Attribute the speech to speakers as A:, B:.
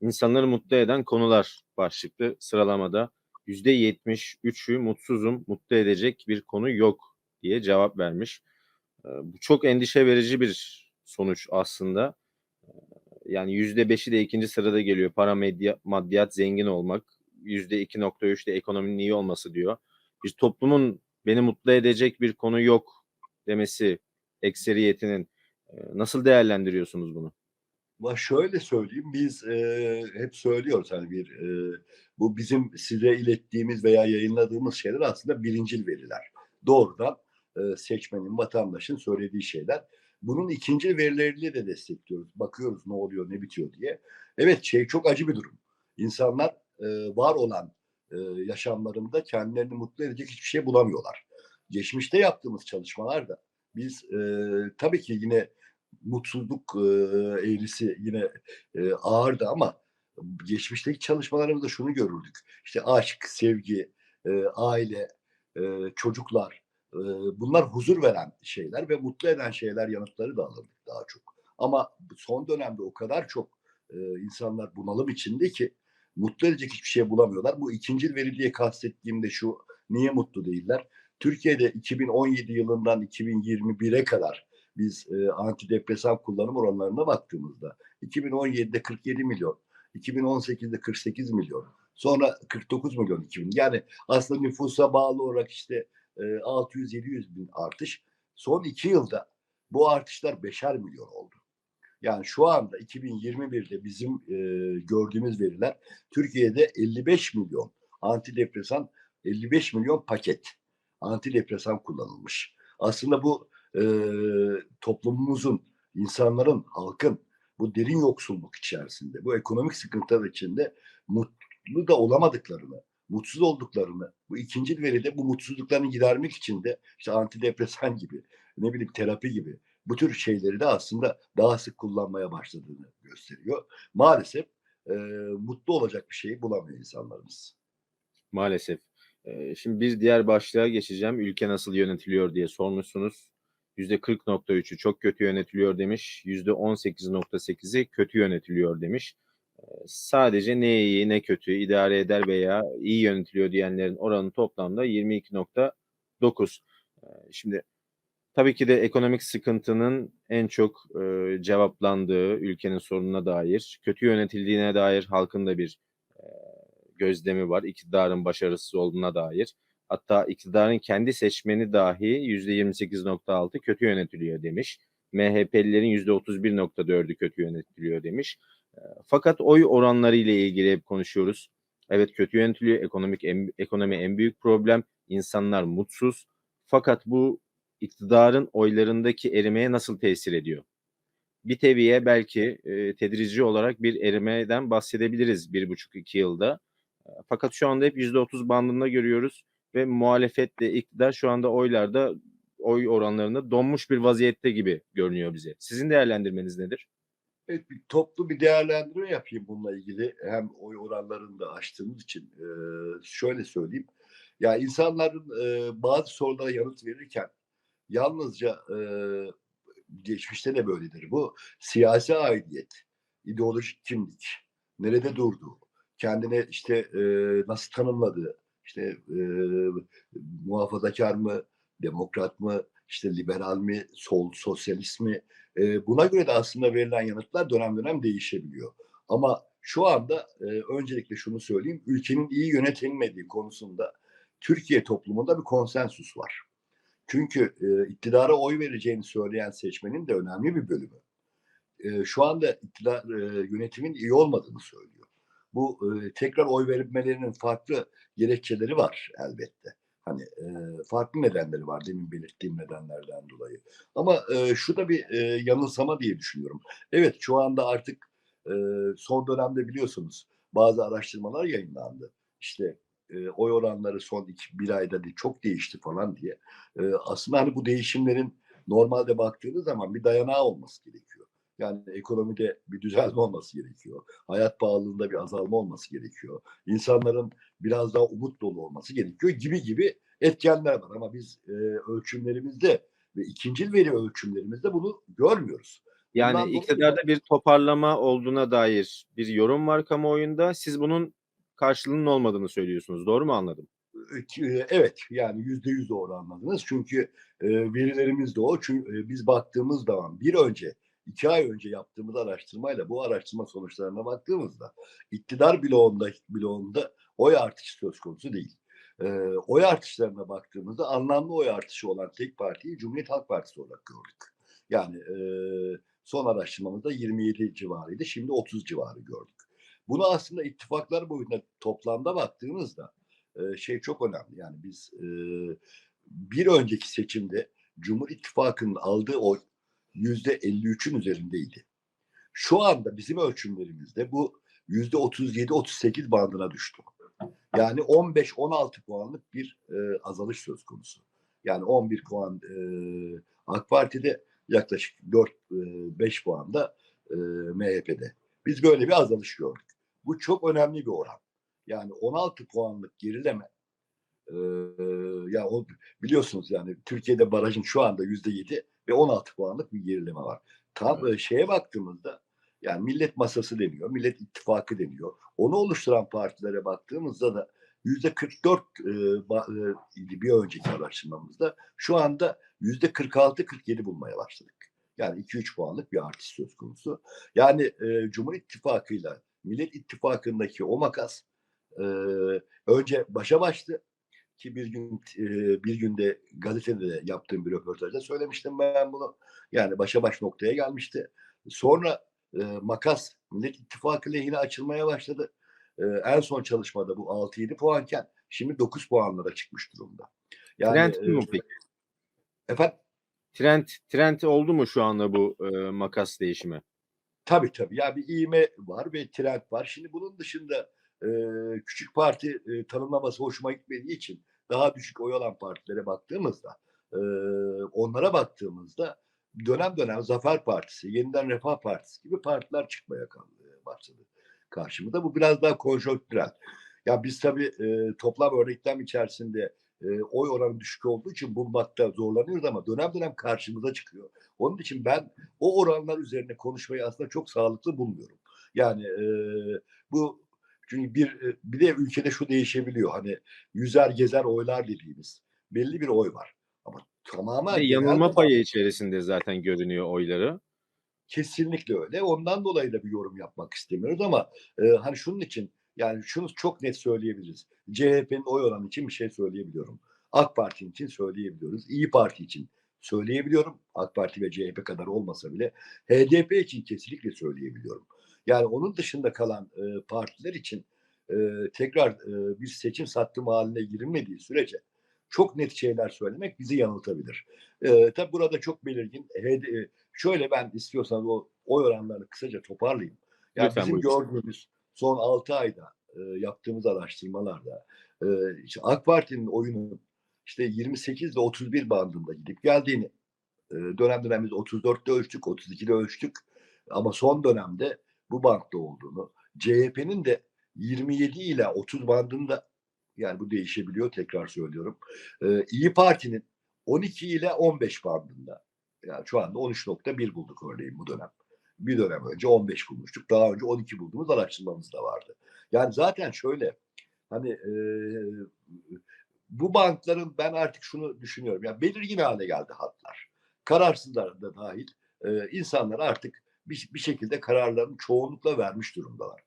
A: İnsanları mutlu eden konular başlıklı sıralamada %73'ü mutsuzum, mutlu edecek bir konu yok diye cevap vermiş. Ee, Bu çok endişe verici bir sonuç aslında. Ee, Yani %5'i de ikinci sırada geliyor. Para, medya, maddiyat, zengin olmak. %2.3 de ekonominin iyi olması diyor. Bir toplumun beni mutlu edecek bir konu yok demesi ekseriyetinin e, nasıl değerlendiriyorsunuz bunu?
B: Va şöyle söyleyeyim, biz e, hep söylüyoruz hani bir e, bu bizim size ilettiğimiz veya yayınladığımız şeyler aslında birincil veriler. Doğrudan e, seçmenin, vatandaşın söylediği şeyler. Bunun ikinci verileriyle de destekliyoruz. Bakıyoruz ne oluyor, ne bitiyor diye. Evet şey çok acı bir durum. İnsanlar e, var olan e, yaşamlarında kendilerini mutlu edecek hiçbir şey bulamıyorlar. Geçmişte yaptığımız çalışmalarda biz e, tabii ki yine mutsuzluk e, eğrisi yine ağırdı ama geçmişteki çalışmalarımızda şunu görürdük. İşte aşk, sevgi, aile, çocuklar bunlar huzur veren şeyler ve mutlu eden şeyler yanıtları da alırdık daha çok. Ama son dönemde o kadar çok insanlar bunalım içinde ki mutlu edecek hiçbir şey bulamıyorlar. Bu ikinci veri diye kastettiğimde şu niye mutlu değiller? Türkiye'de 2017 yılından 2021'e kadar biz e, antidepresan kullanım oranlarına baktığımızda 2017'de 47 milyon, 2018'de 48 milyon, sonra 49 milyon 2000. Yani aslında nüfusa bağlı olarak işte e, 600-700 bin artış. Son iki yılda bu artışlar beşer milyon oldu. Yani şu anda 2021'de bizim e, gördüğümüz veriler Türkiye'de 55 milyon antidepresan, 55 milyon paket antidepresan kullanılmış. Aslında bu e, toplumumuzun, insanların, halkın bu derin yoksulluk içerisinde, bu ekonomik sıkıntılar içinde mutlu da olamadıklarını, mutsuz olduklarını, bu ikinci veride bu mutsuzluklarını gidermek için de işte antidepresan gibi, ne bileyim terapi gibi bu tür şeyleri de aslında daha sık kullanmaya başladığını gösteriyor. Maalesef e, mutlu olacak bir şey bulamıyor insanlarımız.
A: Maalesef. Şimdi bir diğer başlığa geçeceğim. Ülke nasıl yönetiliyor diye sormuşsunuz. %40.3'ü çok kötü yönetiliyor demiş. %18.8'i kötü yönetiliyor demiş. Ee, Sadece ne iyi ne kötü idare eder veya iyi yönetiliyor diyenlerin oranı toplamda 22.9. Ee, Şimdi tabii ki de ekonomik sıkıntının en çok e, cevaplandığı ülkenin sorununa dair, kötü yönetildiğine dair halkın da bir e, gözlemi var. İktidarın başarısız olduğuna dair. Hatta iktidarın kendi seçmeni dahi %28.6 kötü yönetiliyor demiş. MHP'lilerin %31.4'ü kötü yönetiliyor demiş. E, Fakat oy oranları ile ilgili hep konuşuyoruz. Evet kötü yönetiliyor. Ekonomik en, ekonomi en büyük problem. İnsanlar mutsuz. Fakat bu iktidarın oylarındaki erimeye nasıl tesir ediyor? Bir teviye belki e, tedrici olarak bir erimeden bahsedebiliriz bir buçuk iki yılda. E, Fakat şu anda hep %30 bandında görüyoruz ve muhalefetle iktidar şu anda oylarda oy oranlarında donmuş bir vaziyette gibi görünüyor bize. Sizin değerlendirmeniz nedir?
B: Evet, bir toplu bir değerlendirme yapayım bununla ilgili. Hem oy oranlarını da açtığımız için e, şöyle söyleyeyim. Ya insanların e, bazı sorulara yanıt verirken yalnızca e, geçmişte de böyledir bu. Siyasi aidiyet, ideolojik kimlik, nerede durduğu, kendine işte e, nasıl tanımladığı, işte e, muhafazakar mı, demokrat mı, işte liberal mi, sol, sosyalist mi, e, buna göre de aslında verilen yanıtlar dönem dönem değişebiliyor. Ama şu anda e, öncelikle şunu söyleyeyim, ülkenin iyi yönetilmediği konusunda Türkiye toplumunda bir konsensus var. Çünkü e, iktidara oy vereceğini söyleyen seçmenin de önemli bir bölümü. E, şu anda iktidar e, yönetimin iyi olmadığını söylüyor. Bu e, tekrar oy verilmelerinin farklı gerekçeleri var elbette. Hani e, farklı nedenleri var demin belirttiğim nedenlerden dolayı. Ama e, şu da bir e, yanılsama diye düşünüyorum. Evet şu anda artık e, son dönemde biliyorsunuz bazı araştırmalar yayınlandı. İşte e, oy oranları son iki, bir ayda değil, çok değişti falan diye. E, aslında hani bu değişimlerin normalde baktığınız zaman bir dayanağı olması gerekiyor. Yani ekonomide bir düzelme olması gerekiyor. Hayat pahalılığında bir azalma olması gerekiyor. İnsanların biraz daha umut dolu olması gerekiyor gibi gibi etkenler var. Ama biz e, ölçümlerimizde ve ikincil veri ölçümlerimizde bunu görmüyoruz.
A: Yani
B: Bundan dolayı
A: iktidarda bir toparlama olduğuna dair bir yorum var kamuoyunda. Siz bunun karşılığının olmadığını söylüyorsunuz. Doğru mu anladım?
B: Eee, evet, yani %100 doğru anladınız. Çünkü, eee, verilerimiz de o. Çünkü, eee, biz baktığımız zaman bir önce, 2 ay önce yaptığımız araştırmayla bu araştırma sonuçlarına baktığımızda iktidar bloğunda bloğunda oy artışı söz konusu değil. Eee, oy artışlarına baktığımızda anlamlı oy artışı olan tek partiyi Cumhuriyet Halk Partisi olarak gördük. Yani, eee, son araştırmamızda 27 civarıydı. Şimdi 30 civarı gördük. Bunu aslında ittifaklar boyunca toplamda baktığımızda, eee, şey çok önemli. Yani biz, eee, bir önceki seçimde Cumhur İttifakı'nın aldığı oy %53'ün üzerindeydi. Şu anda bizim ölçümlerimizde bu %37-38 bandına düştü. Yani 15-16 puanlık bir, eee, azalış söz konusu. Yani 11 puan, eee, AK Parti'de yaklaşık 4, eee, 5 puan da, eee, MHP'de. Biz böyle bir azalış gördük. Bu çok önemli bir oran. Yani 16 puanlık gerileme, eee, ya o biliyorsunuz yani Türkiye'de barajın şu anda %7 ve 16 puanlık bir gerileme var. Tam, eee, şeye baktığımızda yani Millet Masası deniyor, Millet İttifakı deniyor. Onu oluşturan partilere baktığımızda da %44 eee, ba eee, idi bir önceki araştırmamızda. Şu anda %46-47 bulmaya başladık. Yani 2-3 puanlık bir artış söz konusu. Yani, eee, Cumhur İttifakı'yla Millet İttifakı'ndaki o makas, eee, önce başa baştı ki bir gün eee, bir günde gazetede de yaptığım bir röportajda söylemiştim ben bunu. Yani başa baş noktaya gelmişti. Sonra, eee, makas Millet İttifakı lehine açılmaya başladı. Eee, en son çalışmada bu 6-7 puanken şimdi 9 puanlara çıkmış durumda. Yani,
A: Trend mu
B: eee
A: peki?
B: Efendim?
A: Trend trend oldu mu şu anda bu, eee, makas değişimi?
B: Tabii, tabii. Ya bir ivme var ve trend var. Şimdi bunun dışında, eee, küçük parti, eee, tanımlaması hoşuma gitmediği için daha düşük oy alan partilere baktığımızda, eee, onlara baktığımızda dönem dönem Zafer Partisi, Yeniden Refah Partisi gibi partiler çıkmaya eee, başladı karşımıza. Bu biraz daha konjonktürel. Ya biz tabii, eee, toplam örneklem içerisinde, eee, oy oranı düşük olduğu için bulmakta zorlanıyoruz ama dönem dönem karşımıza çıkıyor. Onun için ben o oranlar üzerine konuşmayı aslında çok sağlıklı bulmuyorum. Yani, eee, bu çünkü bir, eee, bir de ülkede şu değişebiliyor. Hani yüzer gezer oylar dediğimiz belli bir oy var. Ama tamamen genel
A: yanılma payı içerisinde zaten görünüyor oyları.
B: Kesinlikle öyle. Ondan dolayı da bir yorum yapmak istemiyoruz ama, eee, hani şunun için, yani şunu çok net söyleyebiliriz. CHP'nin oy oranı için bir şey söyleyebiliyorum. AK Parti için söyleyebiliyoruz. İYİ Parti için söyleyebiliyorum. AK Parti ve CHP kadar olmasa bile HDP için kesinlikle söyleyebiliyorum. Yani onun dışında kalan, eee, partiler için, eee, tekrar, eee, bir seçim sattımı hâline girilmediği sürece çok net şeyler söylemek bizi yanıltabilir. Eee, tabii burada çok belirgin HD şöyle ben istiyorsanız o oy oranlarını kısaca toparlayayım. Yani
A: Lütfen
B: bizim
A: buyurun.
B: gördüğümüz son 6 ayda, eee, yaptığımız araştırmalarda, eee, işte AK Parti'nin oyunun işte 28 ile 31 bandında gidip geldiğini, eee, dönem dönem biz 34'te ölçtük, 32'de ölçtük ama son dönemde bu bantta olduğunu, CHP'nin de 27 ile 30 bandında yani bu değişebiliyor tekrar söylüyorum. Eee, İYİ Parti'nin 12 ile 15 bandında. Yani şu anda 13.1 bulduk örneğin bu dönem. Bir dönem önce 15 bulmuştuk. Daha önce 12 bulduğumuz araştırmamız da vardı. Yani zaten şöyle hani, eee, bu bantların ben artık şunu düşünüyorum. Ya belirgin hâle geldi hatlar. Kararsızlar da dâhil, eee, insanlar artık bir bir şekilde kararlarını çoğunlukla vermiş durumdalar.